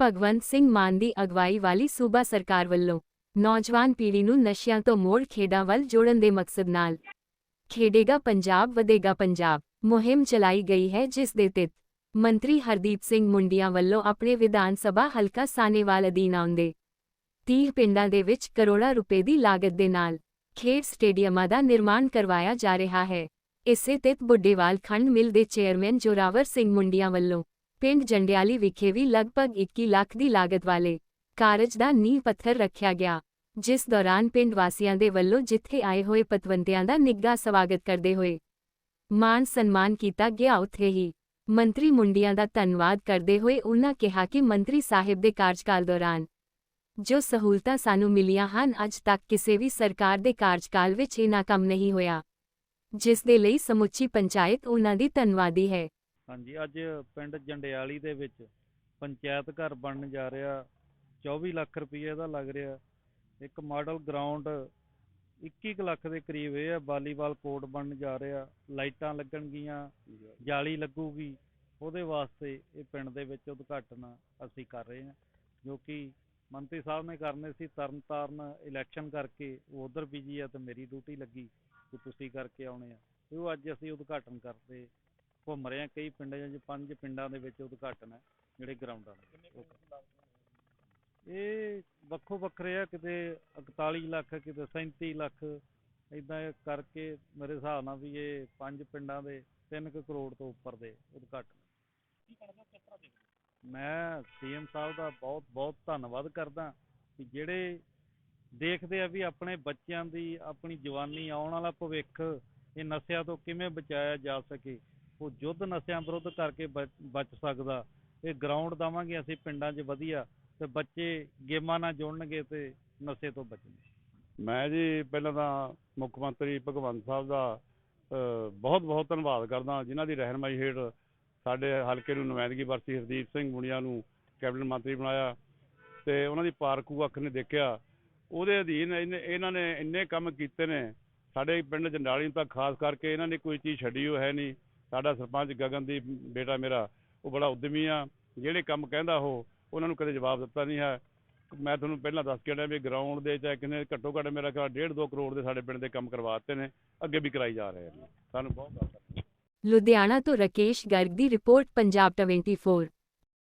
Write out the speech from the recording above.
ਭਗਵੰਤ ਸਿੰਘ ਮਾਨ ਦੀ ਅਗਵਾਈ ਵਾਲੀ ਸੂਬਾ ਸਰਕਾਰ ਵੱਲੋਂ ਨੌਜਵਾਨ ਪੀੜ੍ਹੀ ਨੂੰ ਨਸ਼ਿਆਂ ਤੋਂ ਮੋੜ ਖੇਡਾਂ ਵੱਲ ਜੋੜਨ ਦੇ ਮਕਸਦ ਨਾਲ ਖੇਡੇਗਾ ਪੰਜਾਬ, ਵਧੇਗਾ ਪੰਜਾਬ ਮੁਹਿੰਮ ਚਲਾਈ ਗਈ ਹੈ, ਜਿਸ ਦੇ ਤਹਿਤ ਮੰਤਰੀ ਹਰਦੀਪ ਸਿੰਘ ਮੁੰਡੀਆਂ ਵੱਲੋਂ ਆਪਣੇ ਵਿਧਾਨ ਸਭਾ ਹਲਕਾ ਸਾਨੇਵਾਲ ਅਧੀਨ ਆਉਂਦੇ 30 ਪਿੰਡਾਂ ਦੇ ਵਿੱਚ ਕਰੋੜਾਂ ਰੁਪਏ ਦੀ ਲਾਗਤ ਦੇ ਨਾਲ ਖੇਡ ਸਟੇਡੀਅਮਾਂ ਦਾ ਨਿਰਮਾਣ ਕਰਵਾਇਆ ਜਾ ਰਿਹਾ ਹੈ। ਇਸੇ ਤਹਿਤ ਬੁੱਢੇਵਾਲ ਖੰਡ ਮਿਲ ਦੇ ਚੇਅਰਮੈਨ ਜੋਰਾਵਰ ਸਿੰਘ ਮੁੰਡੀਆਂ ਵੱਲੋਂ ਪਿੰਡ ਜੰਡਿਆਲੀ ਵਿਖੇ ਵੀ ਲਗਭਗ 21 ਲੱਖ ਦੀ ਲਾਗਤ ਵਾਲੇ ਕਾਰਜ ਦਾ ਨੀਂਹ ਪੱਥਰ ਰੱਖਿਆ ਗਿਆ, ਜਿਸ ਦੌਰਾਨ ਪਿੰਡ ਵਾਸੀਆਂ ਦੇ ਵੱਲੋਂ ਜਿੱਥੇ ਆਏ ਹੋਏ ਪਤਵੰਤਿਆਂ ਦਾ ਨਿੱਘਾ ਸਵਾਗਤ ਕਰਦੇ ਹੋਏ ਮਾਨ ਸਨਮਾਨ ਕੀਤਾ ਗਿਆ। ਉੱਥੇ ਹੀ ਮੰਤਰੀ ਮੁੰਡੀਆਂ ਦਾ ਧੰਨਵਾਦ ਕਰਦੇ ਹੋਏ ਉਨ੍ਹਾਂ ਕਿਹਾ ਕਿ ਮੰਤਰੀ ਸਾਹਿਬ ਦੇ ਕਾਰਜਕਾਲ ਦੌਰਾਨ ਜੋ ਸਹੂਲਤਾਂ ਸਾਨੂੰ ਮਿਲੀਆਂ ਹਨ, ਅੱਜ ਤੱਕ ਕਿਸੇ ਵੀ ਸਰਕਾਰ ਦੇ ਕਾਰਜਕਾਲ ਵਿੱਚ ਇਹਨਾਂ ਕੰਮ ਨਹੀਂ ਹੋਇਆ, ਜਿਸ ਦੇ ਲਈ ਸਮੁੱਚੀ ਪੰਚਾਇਤ ਉਹਨਾਂ ਦੀ ਧੰਨਵਾਦੀ ਹੈ। ਹਾਂਜੀ, ਅੱਜ ਪਿੰਡ ਜੰਡਿਆਲੀ ਦੇ ਵਿੱਚ ਪੰਚਾਇਤ ਘਰ ਬਣਨ ਜਾ ਰਿਹਾ। 24 ਲੱਖ ਰੁਪਏ ਦਾ ਲੱਗ ਰਿਹਾ। ਇੱਕ ਮਾਡਲ ਗਰਾਊਂਡ 21 ਕੁ ਲੱਖ ਦੇ ਕਰੀਬ ਇਹ ਆ, ਵਾਲੀਬਾਲ ਕੋਰਟ ਬਣਨ ਜਾ ਰਿਹਾ। ਲਾਈਟਾਂ ਲੱਗਣਗੀਆਂ, ਜਾਲੀ ਲੱਗੂਗੀ। ਉਹਦੇ ਵਾਸਤੇ ਇਹ ਪਿੰਡ ਦੇ ਵਿੱਚ ਉਦਘਾਟਨ ਅਸੀਂ ਕਰ ਰਹੇ ਹਾਂ, ਜੋ ਕਿ ਮੰਤਰੀ ਸਾਹਿਬ ਨੇ ਕਰਨੇ ਸੀ। ਤਰਨਤਾਰਨ ਇਲੈਕਸ਼ਨ ਕਰਕੇ ਉਹ ਉਧਰ ਬਿਜ਼ੀ ਆ ਤੇ ਮੇਰੀ ਡਿਊਟੀ ਲੱਗੀ ਕਿ ਤੁਸੀਂ ਕਰਕੇ ਆਉਣੇ ਆ। ਉਹ ਅੱਜ ਅਸੀਂ ਉਦਘਾਟਨ ਕਰਦੇ ਘੁੰਮ ਰਹੇ ਆ ਕਈ ਪਿੰਡਾਂ 'ਚ ਪੰਜ ਪਿੰਡਾਂ ਦੇ ਵਿੱਚ ਉਦਘਾਟਨ ਹੈ ਜਿਹੜੇ ਗਰਾਊਂਡਾਂ ਦੇ ਇਹ ਵੱਖੋ ਵੱਖਰੇ ਆ ਕਿਤੇ 41 ਲੱਖ ਕਿਤੇ 37 ਲੱਖ ਇਦਾਂ ਕਰਕੇ ਮੇਰੇ ਹਿਸਾਬ ਨਾਲ ਵੀ ਇਹ ਪੰਜ ਪਿੰਡਾਂ ਦੇ 3 ਕਰੋੜ ਤੋਂ ਉੱਪਰ ਦੇ ਉਦਘਾਟਨ। ਮੈਂ ਸੀਐਮ ਸਾਹਿਬ ਦਾ ਬਹੁਤ ਬਹੁਤ ਧੰਨਵਾਦ ਕਰਦਾ ਕਿ ਜਿਹੜੇ ਦੇਖਦੇ ਆ ਵੀ ਆਪਣੇ ਬੱਚਿਆਂ ਦੀ ਆਪਣੀ ਜਵਾਨੀ ਆਉਣ ਵਾਲਾ ਭਵਿੱਖ ਇਹ ਨਸ਼ਿਆਂ ਤੋਂ ਕਿਵੇਂ ਬਚਾਇਆ ਜਾ ਸਕੇ ਉਹ ਯੁੱਧ ਨਸ਼ਿਆਂ ਵਿਰੁੱਧ ਕਰਕੇ ਬਚ- ਬਚ ਸਕਦਾ। ਇਹ ਗਰਾਊਂਡ ਦਵਾਂਗੇ ਅਸੀਂ ਪਿੰਡਾਂ 'ਚ ਵਧੀਆ ਤੇ ਬੱਚੇ ਗੇਮਾਂ ਨਾਲ ਜੁੜਨਗੇ ਤੇ ਨਸ਼ੇ ਤੋਂ ਬਚਣਗੇ। ਮੈਂ ਜੀ ਪਹਿਲਾਂ ਤਾਂ ਮੁੱਖ ਮੰਤਰੀ ਭਗਵੰਤ ਸਾਹਿਬ ਦਾ ਬਹੁਤ ਬਹੁਤ ਧੰਨਵਾਦ ਕਰਦਾ ਜਿਨ੍ਹਾਂ ਦੀ ਰਹਿਨਮਾਈ ਹੇਠ ਸਾਡੇ ਹਲਕੇ ਨੂੰ ਨੁਮਾਇੰਦਗੀ ਵਰਤੀ ਹਰਦੀਪ ਸਿੰਘ ਮੁੰਡਿਆਂ ਨੂੰ ਕੈਬਨਿਟ ਮੰਤਰੀ ਬਣਾਇਆ ਤੇ ਉਹਨਾਂ ਦੀ ਪਾਰਕੂ ਅੱਖ ਨੇ ਦੇਖਿਆ। ਉਹਦੇ ਅਧੀਨ ਇਹਨੇ- ਇਹਨਾਂ ਨੇ ਇੰਨੇ ਕੰਮ ਕੀਤੇ ਨੇ, ਸਾਡੇ ਪਿੰਡ ਜੰਡਾਲੀ ਨੂੰ ਤਾਂ ਖਾਸ ਕਰਕੇ ਇਹਨਾਂ ਨੇ ਕੋਈ ਚੀਜ਼ ਛੱਡੀ ਹੋ ਹੈ ਨਹੀਂ। ਸਾਡਾ ਸਰਪੰਚ ਗਗਨਦੀਪ, ਬੇਟਾ ਮੇਰਾ, ਉਹ ਬੜਾ ਉਦਮੀ ਆ। ਜਿਹੜੇ ਕੰਮ ਕਹਿੰਦਾ ਉਹ, ਉਹਨਾਂ ਨੂੰ ਕਦੇ ਜਵਾਬ ਦਿੱਤਾ ਨਹੀਂ ਹੈ। ਮੈਂ ਤੁਹਾਨੂੰ ਪਹਿਲਾਂ ਦੱਸ ਕੇ ਹਟਿਆ ਵੀ ਗਰਾਊਂਡ ਦੇ ਚਾਹੇ ਕਿੰਨੇ ਘੱਟੋ ਘੱਟ ਮੇਰਾ ਖਿਆਲ ਡੇਢ ਦੋ ਕਰੋੜ ਦੇ ਸਾਡੇ ਪਿੰਡ ਦੇ ਕੰਮ ਕਰਵਾ ਦਿੱਤੇ ਨੇ। ਅੱਗੇ ਵੀ ਕਰਾਈ ਜਾ ਰਹੇ ਨੇ। ਸਾਨੂੰ ਬਹੁਤ ਧੰਨਵਾਦ ਲੁਧਿਆਣਾ ਤੋਂ ਰਕੇਸ਼ ਗਰਗ ਦੀ ਰਿਪੋਰਟ, ਪੰਜਾਬ 24